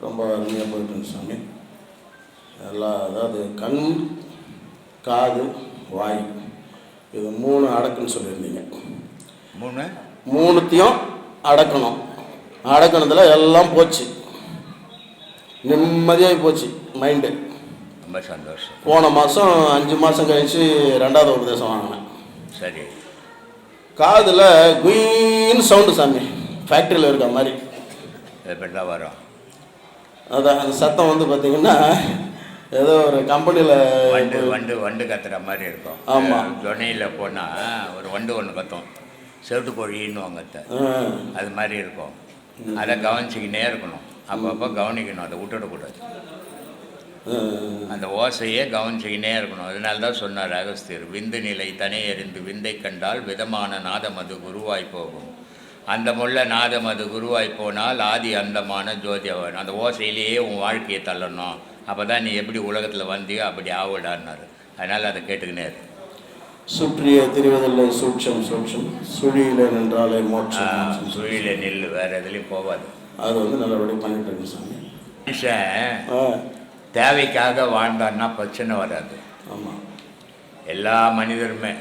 ரொம்ப அருமையாக போயிட்டு சாமி. எல்லா அதாவது கண் காது வாய் இது மூணு அடக்குன்னு சொல்லியிருந்தீங்க. மூணு? மூணுத்தையும் அடக்கணும். அடக்கணத்துல எல்லாம் போச்சு. நிம்மதியாகி போச்சு மைண்டு ரொம்ப சந்தோஷம். போன மாதம் அஞ்சு மாதம் கழிச்சு ரெண்டாவது உபதேசம் வாங்கினேன். சரி. காதில் குயின்னு சவுண்டு சாமி. ஃபேக்ட்ரியில் இருக்க மாதிரி. வரும்? அதான் அந்த சத்தம் வந்து பார்த்தீங்கன்னா ஏதோ ஒரு கம்பெனியில் வண்டு வண்டு வண்டு கத்துற மாதிரி இருக்கும். ஆமா. துணையில் போனால் ஒரு வண்டு ஒன்று கத்தும். செவிட்டு கோழின்னு வாங்கத்த அது மாதிரி இருக்கும். அதை கவனிச்சிக்கினே இருக்கணும். அப்பப்போ கவனிக்கணும். அதை விட்டுடக்கூடாது. அந்த ஓசையே கவனிச்சிக்கினே இருக்கணும். அதனால தான் சொன்னார் அகஸ்தியர் விந்து நிலை தனே எறிந்து விந்தை கண்டால் விதமான நாதம் அது குருவாய் போகும். அந்த முள்ள நாதம் அது குருவாய் போனால் ஆதி அந்தமான ஜோதியவன். அந்த ஓசையிலேயே உன் வாழ்க்கையை தள்ளணும். அப்போ தான் நீ எப்படி உலகத்தில் வந்தியோ அப்படி ஆவிடான்னாரு அதனால் அதை கேட்டுக்கினே. சுற்றிய திரிவதில்லை சூட்சம் சூட்சம். சுழியில நின்றாலே மோட்சம். சுழியில நில்லு வேறு எதுலேயும் போகாது அது வந்து நல்லபடியாக பண்ணிட்டு இருக்கு சாமி. மனுஷன் தேவைக்காக வாழ்ந்தான்னா பிரச்சனை வராது. ஆமாம் எல்லா மனிதருமே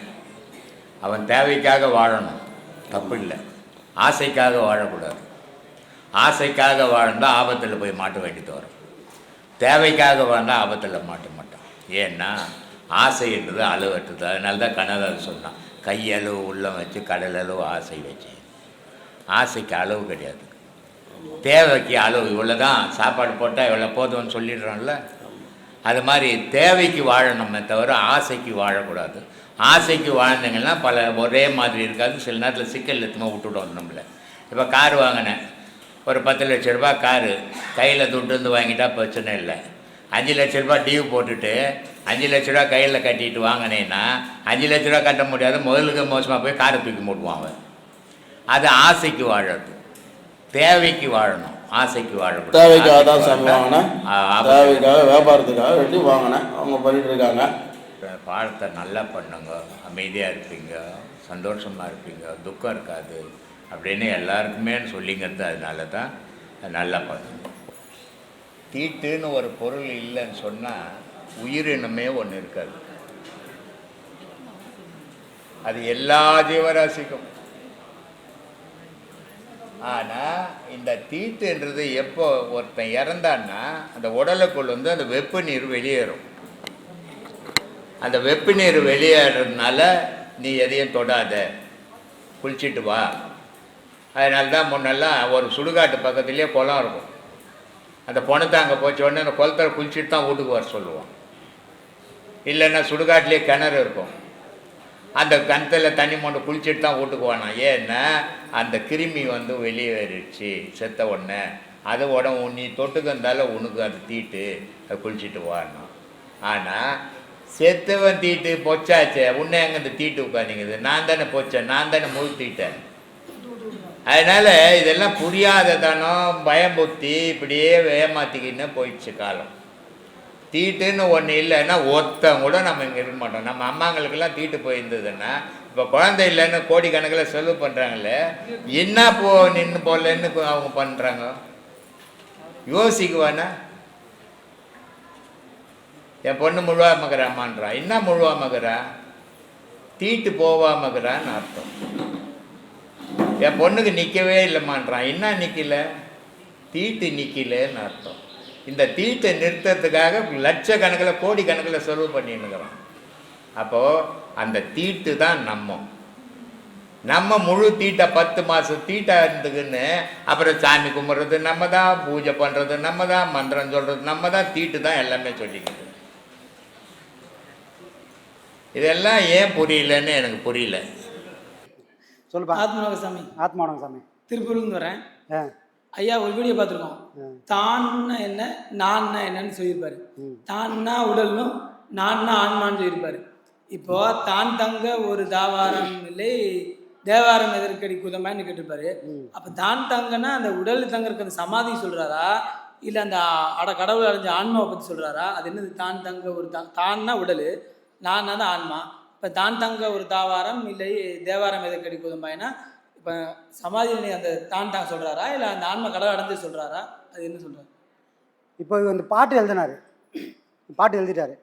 அவன் தேவைக்காக வாழணும். தப்பு இல்லை. ஆசைக்காக வாழக்கூடாது. ஆசைக்காக வாழ்ந்தால் ஆபத்தில் போய் மாட்ட வேண்டியது வரும். தேவைக்காக வாழ்ந்தால் ஆபத்தில் மாட்ட மாட்டான். ஏன்னா ஆசைன்றது அளவற்றது அதனால தான் கனதால் சொன்னான். கையளவு உள்ளம் வச்சு கடலளவு ஆசை வச்சு. ஆசைக்கு அளவு கிடையாது. தேவைக்கு அளவு. இவ்வளோ தான் சாப்பாடு போட்டால் இவ்வளோ போதும்னு சொல்லிடுறோம்ல அது மாதிரி தேவைக்கு வாழணுமே தவிர ஆசைக்கு வாழக்கூடாது. ஆசைக்கு வாழ்ந்தீங்கன்னா பல ஒரே மாதிரி இருக்காது. சில நேரத்தில் சிக்கல் எத்துமா விட்டுடும் நம்மளை. இப்போ கார் வாங்கினேன். ஒரு பத்து லட்ச ரூபாய் காரு. கையில் துட்டு வந்து வாங்கிட்டா பிரச்சனை இல்லை. அஞ்சு லட்ச ரூபாய் டியூ போட்டுட்டு அஞ்சு லட்ச ரூபா கையில் கட்டிட்டு வாங்கினேன்னா அஞ்சு லட்ச ரூபா கட்ட முடியாது. முதலுக்கு மோசமாக போய் காரை தூக்கி மூடுவான் அவன். அது ஆசைக்கு வாழறது. தேவைக்கு வாழணும். ஆசைக்கு வாழக்கூடாது. தேவைக்காக தான் வாழ்ந்தா, வாங்கினேன். தேவைக்காக வியாபாரத்துக்காக வெட்டி வாங்கினேன். அவங்க பண்ணிட்டு இருக்காங்க. பாடத்தை நல்லா பண்ணுங்க. அமைதியாக இருப்பீங்க. சந்தோஷமாக இருப்பீங்க. துக்கம் இருக்காது அப்படின்னு எல்லாருக்குமே சொல்லிங்கிறது அதனால தான் அது நல்லா பண்ணுங்க. தீட்டுன்னு ஒரு பொருள் இல்லைன்னு சொன்னால் உயிரினமே ஒன்று இருக்காது. அது எல்லா ஜீவராசிக்கும். ஆனால் இந்த தீட்டுன்றது எப்போ ஒருத்தன் இறந்தான்னா அந்த உடலுக்குள் வந்து அந்த வெப்ப நீர் வெளியேறும். அந்த வெப்ப நீர் வெளியேறதுனால நீ எதையும் தொடாத. குளிச்சுட்டு வா. அதனால தான் முன்னெல்லாம் ஒரு சுடுகாட்டு பக்கத்துலேயே குளம் இருக்கும். அந்த பணத்தை அங்கே போச்ச உடனே அந்த குளத்தில் குளிச்சுட்டு தான் வீட்டுக்கு வர சொல்லுவோம் இல்லைன்னா சுடுகாட்டிலே கிணறு இருக்கும். அந்த கிணத்துல தண்ணி மொண்டு குளிச்சுட்டு தான் வீட்டுக்கு வேணாம் ஏன்னா அந்த கிருமி வந்து வெளியேறிடுச்சு செத்த உடனே. அது உடம்பு நீ தொட்டுக்கு இருந்தாலும் உனக்கு அது தீட்டு. அது குளிச்சுட்டு வரணும் ஆனால் செத்தவன் தீட்டு பொச்சாச்சே. உன்னை எங்கே இந்த தீட்டு உட்காந்துங்குது நான் தானே பொச்சேன் நான் தானே முழு தீட்டேன். அதனால் இதெல்லாம் புரியாததானம் பயம்புத்தி இப்படியே ஏமாத்திக்கின்னு போயிடுச்சு காலம். தீட்டுன்னு ஒன்று இல்லைன்னா ஒத்தம் கூட நம்ம இங்கே இருக்க மாட்டோம். நம்ம அம்மாங்களுக்கெல்லாம் தீட்டு போயிருந்ததுன்னா இப்போ குழந்தை இல்லைன்னு கோடிக்கணக்கில் செலவு பண்ணுறாங்களே என்ன போ நின்று போடலன்னு அவங்க பண்ணுறாங்க யோசிக்குவானா? என் பொண்ணு முழுவாமகிறாமான்றா என்ன முழுவாமகிறா தீட்டு போவாமகிறான்னு அர்த்தம். என் பொண்ணுக்கு நிற்கவே இல்லைம்மான்றான் என்ன நிற்கல தீட்டு நிற்கலன்னு அர்த்தம். இந்த தீட்டை நிறுத்தத்துக்காக லட்சக்கணக்கில் கோடி கணக்கில் செலவு பண்ணின்னுக்கிறான். அப்போது அந்த தீட்டு தான் நம்ம. நம்ம முழு தீட்டை பத்து மாதம் தீட்டாக இருந்துக்குன்னு அப்புறம் சாமி கும்பிட்றது நம்ம தான் பூஜை பண்ணுறது நம்ம தான் மந்திரம் சொல்கிறது நம்ம தான் தீட்டு தான் எல்லாமே சொல்லிக்கிது இதெல்லாம் ஏன் புரியலன்னு எனக்கு புரியல. சொல்லுப்பா. ஆத்மநாக சாமி ஆத்மாவனம் சாமி திருப்பூர்லேருந்து வரேன். ஐயா ஒரு வீடியோ பார்த்துருக்கோம். தான்னா என்ன நான்னா என்னன்னு சொல்லியிருப்பாரு. தான்னா உடல்னும் நான்னா ஆன்மான்னு சொல்லியிருப்பாரு. இப்போ தான் தங்க ஒரு தாவாரம் இல்லை தேவாரம் எதற்கடி குதமான்னு கேட்டிருப்பாரு. அப்போ தான் தங்கன்னா அந்த உடல் தங்கறதுக்கு அந்த சமாதி சொல்றாரா? இல்லை அந்த அட கடவுள் அடைஞ்ச ஆன்மாவை பற்றி சொல்றாரா? அது என்னது? தான் தங்க ஒரு தா தான்னா உடல். நான்னா தான் ஆன்மா. இப்போ தான் தங்க ஒரு தாவாரம் இல்லை தேவாரம் எதற்கடி குதமாயினா இப்போ சமாதி அந்த தான் தான் சொல்றாரா? இல்லை அந்த ஆன்மா கடவுள் அடைஞ்சு சொல்றாரா? அது என்ன சொல்றாரு? இப்போ இந்த பாட்டு எழுதினாரு. பாட்டு எழுதிட்டாரு.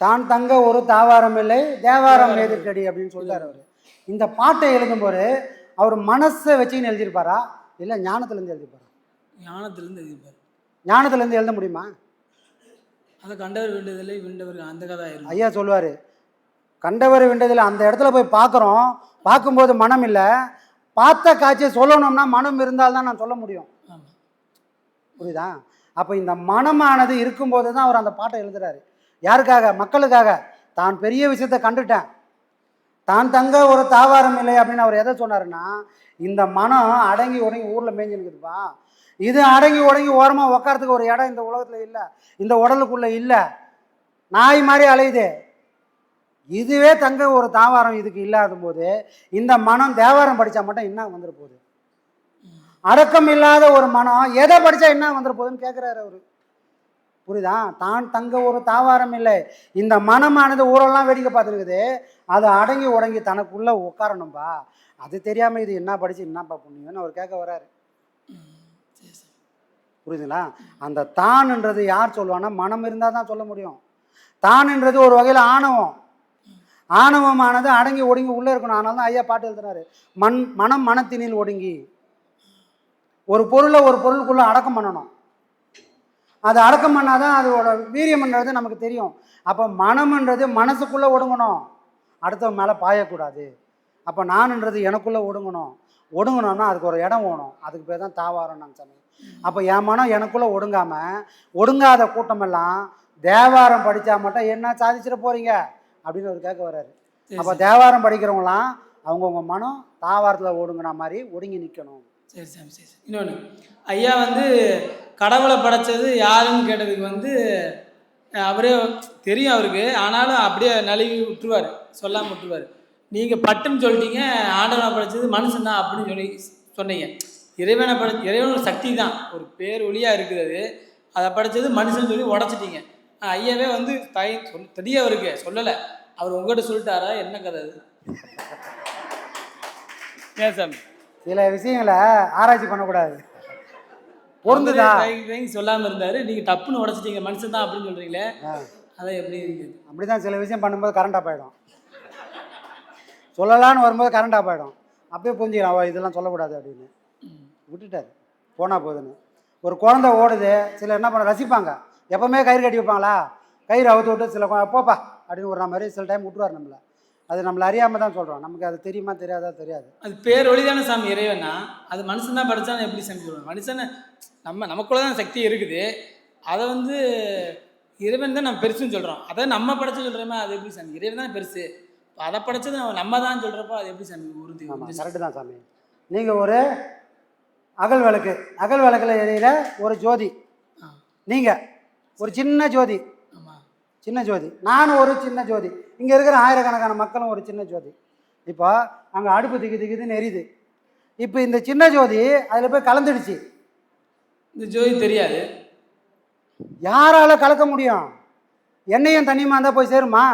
தான் தங்க ஒரு தாவாரம் இல்லை தேவாரம் எதுக்கடி அப்படின்னு சொல்லிட்டாரு அவர். இந்த பாட்டை எழுதும்போது அவர் மனசை வச்சுக்கின்னு எழுதியிருப்பாரா? இல்லை ஞானத்துலேருந்து எழுதியிருப்பாரா? ஞானத்திலிருந்து எழுதியிருப்பாரு. ஞானத்துலேருந்து எழுத முடியுமா? அதை கண்டவர் வேண்டியதில்லை விண்டவர் அந்த கதை ஐயா சொல்லுவார் கண்டவர் விண்டதில் அந்த இடத்துல போய் பார்க்குறோம் பார்க்கும்போது மனம் இல்லை. பார்த்த காட்சியை சொல்லணும்னா மனம் இருந்தால்தான் நான் சொல்ல முடியும். புரியுதா? அப்போ இந்த மனமானது இருக்கும்போது தான் அவர் அந்த பாட்டை எழுதுறாரு. யாருக்காக? மக்களுக்காக. தான் பெரிய விஷயத்தை கண்டுட்டேன். தான் தங்க ஒரு தாவாரம் இல்லை அப்படின்னு அவர் எதை சொன்னாருன்னா இந்த மனம் அடங்கி உடங்கி ஊரில் மேய்ஞ்சுனுக்குதுப்பா. இது அடங்கி உடங்கி ஓரமாக உட்காரத்துக்கு ஒரு இடம் இந்த உலகத்தில் இல்லை. இந்த உடலுக்குள்ளே இல்லை. நாய் மாதிரி அலையுது. இதுவே தங்க ஒரு தாவாரம் இதுக்கு இல்லாத போது இந்த மனம் தேவாரம் படித்தா மட்டும் என்ன வந்துட போகுது? அடக்கம் இல்லாத ஒரு மனம் எதை படித்தா என்ன வந்துட போகுதுன்னு கேட்குறாரு அவர். புரியுதா? தான் தங்க ஒரு தாவாரம் இல்லை. இந்த மனமானது ஊரெல்லாம் வேடிக்கை பார்த்துருக்குது. அது அடங்கி உடங்கி தனக்குள்ளே உட்காரணும்பா அது தெரியாமல் இது என்ன படித்து என்னப்பா புண்ணியம்னு அவர் கேட்க வராரு புரியுதுங்களா? அந்த தான்ன்றது யார் சொல்லுவான்னா மனம் இருந்தால் தான் சொல்ல முடியும். தான்ன்றது ஒரு வகையில் ஆணவம். ஆணவமானது அடங்கி ஒடுங்கி உள்ளே இருக்கணும். அதனால தான் ஐயா பாட்டு எழுதுனாரு மண் மனம் மனத்தினில் ஒடுங்கி. ஒரு பொருளை ஒரு பொருளுக்குள்ளே அடக்கம் பண்ணணும். அது அடக்கம் பண்ணால் தான் அதோட வீரியம்ன்றது நமக்கு தெரியும். அப்போ மனம்ன்றது மனசுக்குள்ளே ஒடுங்கணும். அடுத்தவன் மேலே பாயக்கூடாது. அப்போ நான்ன்றது எனக்குள்ளே ஒடுங்கணும். ஒடுங்கணும்னா அதுக்கு ஒரு இடம் ஓணும் அதுக்கு பேர் தான் தாவாரம் நாங்கள் சொன்னோம் அப்போ என் மனம் எனக்குள்ளே ஒடுங்காமல் ஒடுங்காத கூட்டமெல்லாம் தேவாரம் படித்தா மட்டும் என்ன சாதிச்சிட போகிறீங்க அப்படின்னு அவர் கேட்க வர்றாரு. அப்போ தேவாரம் படிக்கிறவங்களாம் அவங்கவுங்க மனம் தாவாரத்தில் ஒடுங்கின மாதிரி ஒடுங்கி நிற்கணும் சரி சாமி சரி சரி. இன்னொன்று ஐயா வந்து கடவுளை படைச்சது யாருன்னு கேட்டதுக்கு வந்து அவரே தெரியும் அவருக்கு. ஆனாலும் அப்படியே நழுவி விட்டுருவார் சொல்லாமல் விட்டுருவார். நீங்கள் பட்டுன்னு சொல்லிட்டீங்க ஆண்டவனை படைச்சது மனுஷன் தான் அப்படின்னு சொல்லி சொன்னீங்க. இறைவனை படை இறைவன் ஒரு சக்தி தான் ஒரு பேர் ஒளியாக இருக்குது அது. அதை படைச்சது மனுஷன் சொல்லி உடச்சிட்டீங்க. ஐயாவே வந்து தை சொல் தெரியும் அவருக்கு சொல்லலை. அவர் உங்கள்கிட்ட சொல்லிட்டாரா? என்ன கதை அது? ஏன் சாமி? சில விஷயங்களை ஆராய்ச்சி பண்ணக்கூடாது. பொருந்துதா? அவரே தயங்கி சொல்லாம இருந்தாரு. நீங்க டப்புன்னு உடைச்சிட்டீங்க மனுஷன் தான் அப்படின்னு சொல்றீங்களே. அதான் எப்படி இருக்குது? அப்படி தான் சில விஷயம் பண்ணும்போது கரண்ட் ஆஃப் ஆகிடும் சொல்லலான்னு வரும்போது கரண்ட் ஆஃப் ஆகிடும் அப்பயே புரிஞ்சுக்கலாம் இதெல்லாம் சொல்லக்கூடாது அப்படின்னு. விட்டுட்டாரு. போனால் போகுதுன்னு ஒரு குழந்தை ஓடுது சிலர் என்ன பண்ண ரசிப்பாங்க. எப்பவுமே கயிறு கட்டி வைப்பாங்களா? கயிறு அவுத்து விட்டு சில போப்பா அப்படின்னு ஒரு மாதிரி சில டைம் விட்டுருவார் நம்மளை. அது நம்மளை அறியாமல் தான் சொல்கிறோம் நமக்கு அது தெரியுமா தெரியாதா தெரியாது. அது பேர் ஒளிதான சாமி இறைவனா? அது மனுஷன் தான் படிச்சா எப்படி சாமி சொல்லுவாங்க மனுஷனை நம்ம நமக்குள்ள தான் சக்தி இருக்குது. அதை வந்து இறைவன் தான் நம்ம பெருசுன்னு சொல்றோம். அதை நம்ம படைச்சு சொல்றோமே அது எப்படி சாமி? இறைவன் தான் பெருசு. அதை படைச்சது நம்ம- தான் சொல்றப்போ அது எப்படி சாமி? உறுதி? கரெக்டு தான் சாமி. நீங்கள் ஒரு அகல் விளக்கு. அகல் விளக்கில் எரியிற ஒரு ஜோதி. நீங்கள் ஒரு சின்ன ஜோதி. சின்ன ஜோதி. நானும் ஒரு சின்ன ஜோதி. இங்கே இருக்கிற ஆயிரக்கணக்கான மக்களும் ஒரு சின்ன ஜோதி. இப்போ அங்கே அடுப்பு திக்கு திக்குதுன்னு எரியுது. இப்போ இந்த சின்ன ஜோதி அதில் போய் கலந்துடுச்சு. இந்த ஜோதி தெரியாது. யாரால கலக்க முடியும்? எண்ணெயும் தண்ணியுமா இருந்தால் போய் சேருமா?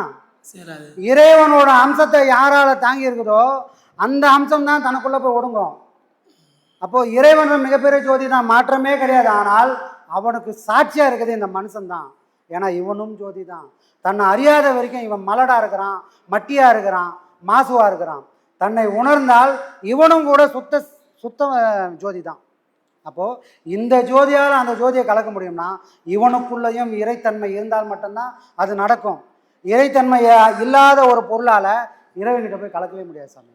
இறைவனோட அம்சத்தை யாரால தாங்கி இருக்குதோ அந்த அம்சம் தான் தனக்குள்ளே போய் ஒடுங்கும். அப்போது இறைவன் மிகப்பெரிய ஜோதி தான் மாற்றமே கிடையாது. ஆனால் அவனுக்கு சாட்சியாக இருக்குது இந்த மனுஷன்தான். ஏன்னா இவனும் ஜோதி தான் தன்னை அறியாத வரைக்கும் இவன் மலடா இருக்கிறான் மட்டியா இருக்கிறான் மாசுவா இருக்கிறான். தன்னை உணர்ந்தால் இவனும் கூட சுத்த சுத்த ஜோதி தான் அப்போது இந்த ஜோதியால் அந்த ஜோதியை கலக்க முடியும்னா இவனுக்குள்ளேயும் இறைத்தன்மை இருந்தால் மட்டும்தான் அது நடக்கும். இறைத்தன்மை இல்லாத ஒரு பொருளால் இறைவன்கிட்ட போய் கலக்கவே முடியாது சாமி.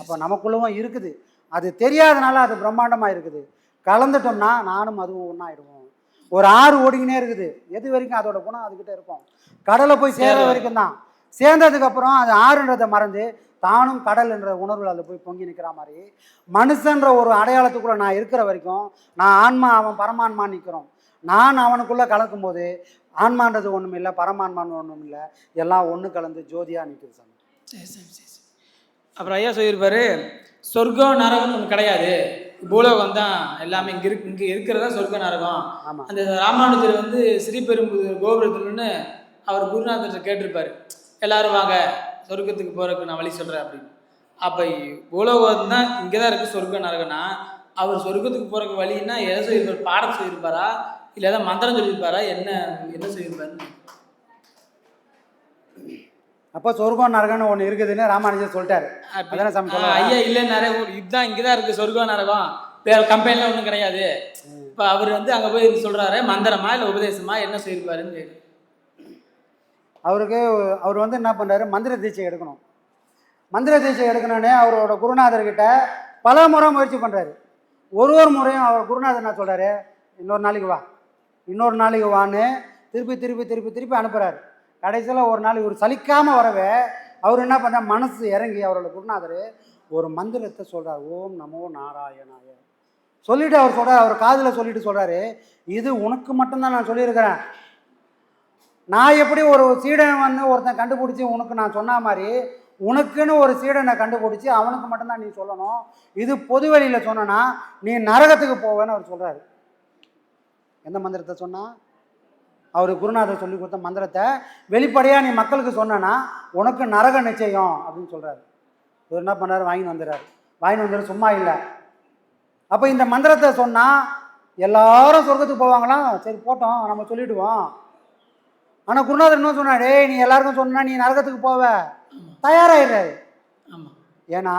அப்போ நமக்குள்ளவும் இருக்குது. அது தெரியாதனால அது பிரம்மாண்டமாக இருக்குது கலந்துட்டோம்னா நானும் அதுவும் ஒன்றாயிடுவோம் ஒரு ஆறு ஓடிக்கினே இருக்குது. எது வரைக்கும் அதோட குணம் அதுக்கிட்ட இருக்கும். கடலை போய் சேர்ற வரைக்கும் தான். சேர்ந்ததுக்கு அப்புறம் அது ஆறுன்றதை மறந்து தானும் கடல் என்ற உணர்வில் அதில் போய் பொங்கி நிற்கிற மாதிரி. மனுஷன்ற ஒரு அடையாளத்துக்குள்ளே நான் இருக்கிற வரைக்கும் நான் ஆன்மா அவன் பரமான்மா நிற்கிறோம் நான் அவனுக்குள்ளே கலக்கும்போது ஆன்மான்றது ஒன்றும் இல்லை பரமான்மான்னு ஒன்றும் இல்லை எல்லாம் ஒன்று கலந்து ஜோதியாக நிற்குது சாமி. சரி சரி சரி சரி. அப்புறம் ஐயா சொல்லியிருப்பாரு சொர்க்கம் நரகம் ஒன்று கிடையாது. பூலோகம் தான் எல்லாமே இங்கே இருக்கு இங்கே இருக்கிறதா சொர்க்க நரகம். அந்த ராமானுஜர் வந்து ஸ்ரீபெரும்புதூர் கோபுரத்துலன்னு அவர் குருநாதர்கிட்ட கேட்டிருப்பாரு. எல்லாரும் வாங்க சொர்க்கத்துக்கு போறதுக்கு நான் வழி சொல்கிறேன் அப்படின்னு. அப்போ பூலோகம் தான் இங்கே தான் இருக்குது சொர்க்க நரகம்னா அவர் சொர்க்கத்துக்கு போகிறதுக்கு வழின்னா எதை சொல்லியிருப்பார்? பாடம் சொல்லியிருப்பாரா? இல்லை ஏதாவது மந்திரம் சொல்லியிருப்பாரா? என்ன என்ன சொல்லியிருப்பாரு அப்போ சொர்க்கம் நரகம்னு ஒன்று இருக்குதுன்னு ராமானுஜர் சொல்லிட்டாரு. அதானே சாமி சொல்ல ஐயா இல்லைன்னாரு இதுதான் இங்கே தான் இருக்குது சொர்க்கம் நரகம். வேற கம்பெனிலாம் ஒன்றும் கிடையாது. இப்போ அவர் வந்து அங்கே போய் சொல்கிறாரு மந்திரமா இல்லை உபதேசமா என்ன சொல்லியிருப்பாருன்னு. அவருக்கு அவர் வந்து என்ன பண்ணுறாரு மந்திர தீட்சை எடுக்கணும். மந்திர தீட்சை எடுக்கணுன்னே அவரோட குருநாதர்கிட்ட பல முறை முயற்சி பண்ணுறாரு ஒரு ஒரு முறையும் அவர் குருநாதர் என்ன சொல்கிறாரு இன்னொரு நாளைக்கு வா. இன்னொரு நாளைக்கு வான்னு திருப்பி திருப்பி திருப்பி திருப்பி அனுப்புகிறாரு கடைசியில் ஒரு நாள் இவர் சலிக்காமல் வரவே அவர் என்ன பண்ணார் மனசு இறங்கி அவரோட குருநாதர் ஒரு மந்திரத்தை சொல்கிறார் ஓம் நமோ நாராயணாய. சொல்லிட்டு அவர் சொல்கிறார் அவர் காதில் சொல்லிட்டு சொல்கிறாரு இது உனக்கு மட்டும்தான் நான் சொல்லியிருக்கிறேன். நான் எப்படி ஒரு சீடன் வந்து ஒருத்தன் கண்டுபிடிச்சி உனக்கு நான் சொன்ன மாதிரி உனக்குன்னு ஒரு சீடனை கண்டுபிடிச்சி அவனுக்கு மட்டும்தான் நீ சொல்லணும். இது பொது வழியில் சொன்னனா நீ நரகத்துக்கு போவேன்னு அவர் சொல்கிறாரு எந்த மந்திரத்தை சொன்னால் அவர் குருநாதர் சொல்லி கொடுத்த மந்திரத்தை வெளிப்படையாக நீ மக்களுக்கு சொன்னனா உனக்கு நரக நிச்சயம் அப்படின்னு சொல்கிறாரு இவர் என்ன பண்ணாரு? வாங்கின்னு வந்துடுறாரு. வாங்கின்னு வந்துடு சும்மா இல்லை. அப்போ இந்த மந்திரத்தை சொன்னால் எல்லாரும் சொர்க்கத்துக்கு போவாங்களாம் சரி போட்டோம். நம்ம சொல்லிடுவோம். ஆனால் குருநாதர் என்ன சொன்னார்? டேய் நீ எல்லாருக்கும் சொன்னா நீ நரகத்துக்கு போவ. தயாராகிடுறாரு ஆமாம் ஏன்னா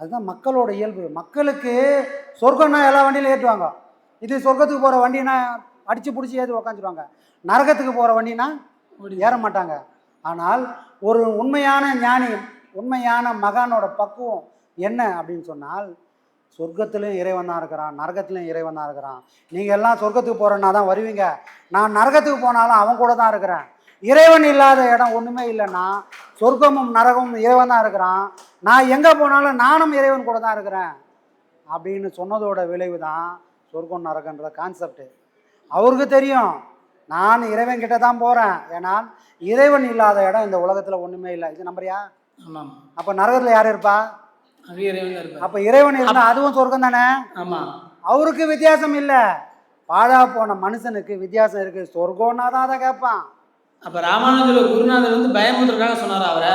அதுதான் மக்களோட இயல்பு. மக்களுக்கு சொர்க்கம்னா எல்லா வண்டியிலும் ஏற்றுவாங்க. இது சொர்க்கத்துக்கு போகிற வண்டினா அடித்து பிடிச்சி ஏற்றி உக்காந்துருவாங்க. நரகத்துக்கு போகிற வண்டினா ஏற மாட்டாங்க. ஆனால் ஒரு உண்மையான ஞானி உண்மையான மகானோட பக்குவம் என்ன அப்படின்னு சொன்னால் சொர்க்கத்திலும் இறைவன் தான் இருக்கிறான் நரகத்திலும் இறைவன் தான் இருக்கிறான். நீங்கள் எல்லாம் சொர்க்கத்துக்கு போகிறேன்னா தான் வருவீங்க. நான் நரகத்துக்கு போனாலும் அவன் கூட தான் இருக்கிறேன். இறைவன் இல்லாத இடம் ஒன்றுமே இல்லைன்னா சொர்க்கமும் நரகமும் இறைவன் தான் இருக்கிறான். நான் எங்கே போனாலும் நானும் இறைவன் கூட தான் இருக்கிறேன். அப்படின்னு சொன்னதோட விளைவு தான் சொர்க்கம் நரகன்ற கான்செப்ட் அவருக்கு தெரியும். நான் இறைவன் கிட்ட தான் போகிறேன் ஏன்னா இறைவன் இல்லாத இடம் இந்த உலகத்தில் ஒன்றுமே இல்லை. இது நம்புறியா? ஆமாம். அப்போ நரகத்தில் யார் இருப்பா? அப்போ இறைவன் இருந்தால் அதுவும் சொர்க்கம் தானே? ஆமாம் அவருக்கு வித்தியாசம் இல்லை. பாழா போன மனுஷனுக்கு வித்தியாசம் இருக்குது சொர்க்கம்னா தான் அதை கேட்பான் அப்போ ராமானுஜர் குருநாதர் வந்து பயமுறுத்துறதுக்காக சொன்னாரா அவரை.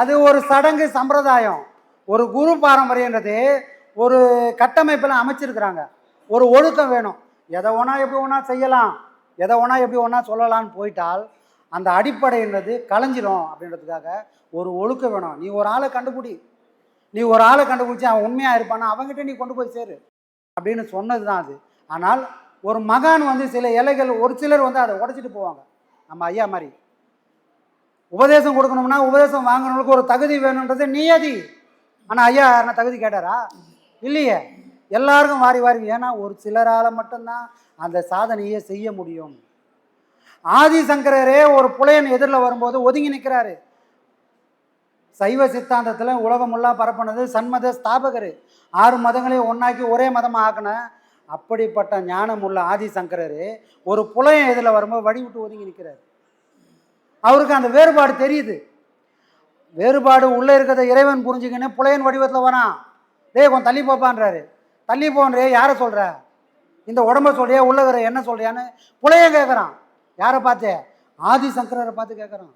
அது ஒரு சடங்கு சம்பிரதாயம். ஒரு குரு பாரம்பரியன்றது ஒரு கட்டமைப்பில் அமைச்சிருக்கிறாங்க. ஒரு ஒழுக்கம் வேணும். எதை ஒன்றா எப்படி ஒன்றா செய்யலாம்? எதை ஒன்றா எப்படி ஒன்றா சொல்லலாம்னு போயிட்டால் அந்த அடிப்படைன்றது கலைஞ்சிரும் அப்படின்றதுக்காக ஒரு ஒழுக்கம் வேணும். நீ ஒரு ஆளை கண்டுபிடி. நீ ஒரு ஆளை கண்டுபிடிச்சி அவன் உண்மையாக இருப்பானா? அவங்ககிட்ட நீ கொண்டு போய் சேரு. அப்படின்னு சொன்னது தான் அது. ஆனால் ஒரு மகான் வந்து சில இலைகள் ஒரு சிலர் வந்து அதை உடச்சிட்டு போவாங்க. நம்ம ஐயா மாதிரி. உபதேசம் கொடுக்கணும்னா உபதேசம் வாங்கணுங்களுக்கு ஒரு தகுதி வேணுன்றது நியதி. ஆனால் ஐயா யாருன்னா தகுதி கேட்டாரா? இல்லையே. எல்லாருக்கும் வாரி வாரி. ஏன்னா ஒரு சிலரால் மட்டும்தான் அந்த சாதனையை செய்ய முடியும். ஆதிசங்கரரே ஒரு புலையன் எதிரில் வரும்போது ஒதுங்கி நிற்கிறாரு சைவ சித்தாந்தத்தில் உலகமுள்ளா பரப்புனது சன்மத ஸ்தாபகர். ஆறு மதங்களையும் ஒன்றாக்கி ஒரே மதமாக ஆக்கின அப்படிப்பட்ட ஞானம் உள்ள ஆதிசங்கரர் ஒரு புலையன் எதிரில் வரும்போது வழி விட்டு ஒதுங்கி நிற்கிறார் அவருக்கு அந்த வேறுபாடு தெரியுது. வேறுபாடு உள்ளே இருக்கிறத இறைவன் புரிஞ்சுக்கின்னு புலையன் வடிவத்தில் வரான். டேய் கொஞ்சம் தள்ளி போப்பான்றாரு. தள்ளி போன்றே யாரை சொல்கிற இந்த உடம்ப சொல்றியா உள்ளகிற என்ன சொல்றியான்னு புலையன் கேட்குறான் யாரை பார்த்து? ஆதிசங்கரரை பார்த்து கேட்குறான்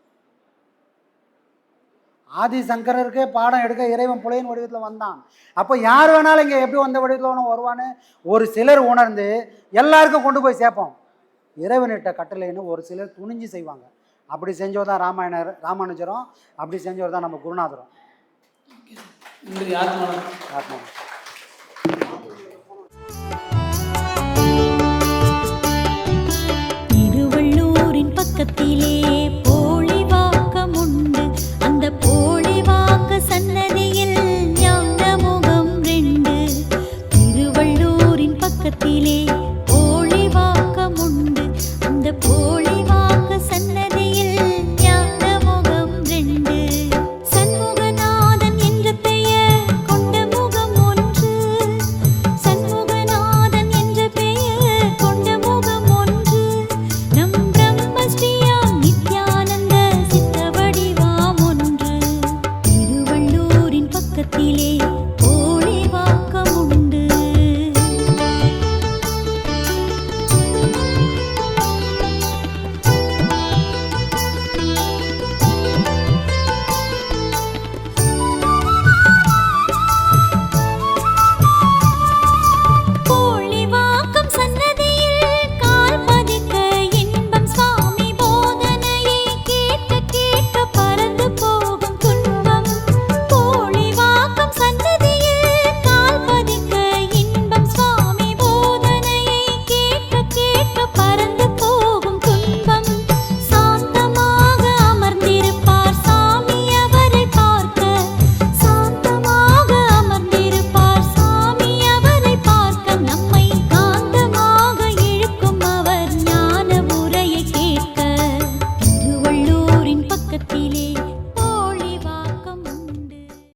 ஆதிசங்கரருக்கே பாடம் எடுக்க இறைவன் புலையன் வடிவத்தில் வந்தான். அப்போ யார் வேணாலும் இங்கே எப்படி வந்த வடிவத்தில் வேணும் வருவான்னு ஒரு சிலர் உணர்ந்து எல்லாருக்கும் கொண்டு போய் சேர்ப்போம். இறைவனிட்ட கட்டளைன்னு ஒரு சிலர் துணிஞ்சு செய்வாங்க. அப்படி செஞ்சவர் தான் ராமாயணர் ராமானுஜரும். அப்படி செஞ்சவர் தான் நம்ம குருநாதரும். ஆத்மா ஆத்மா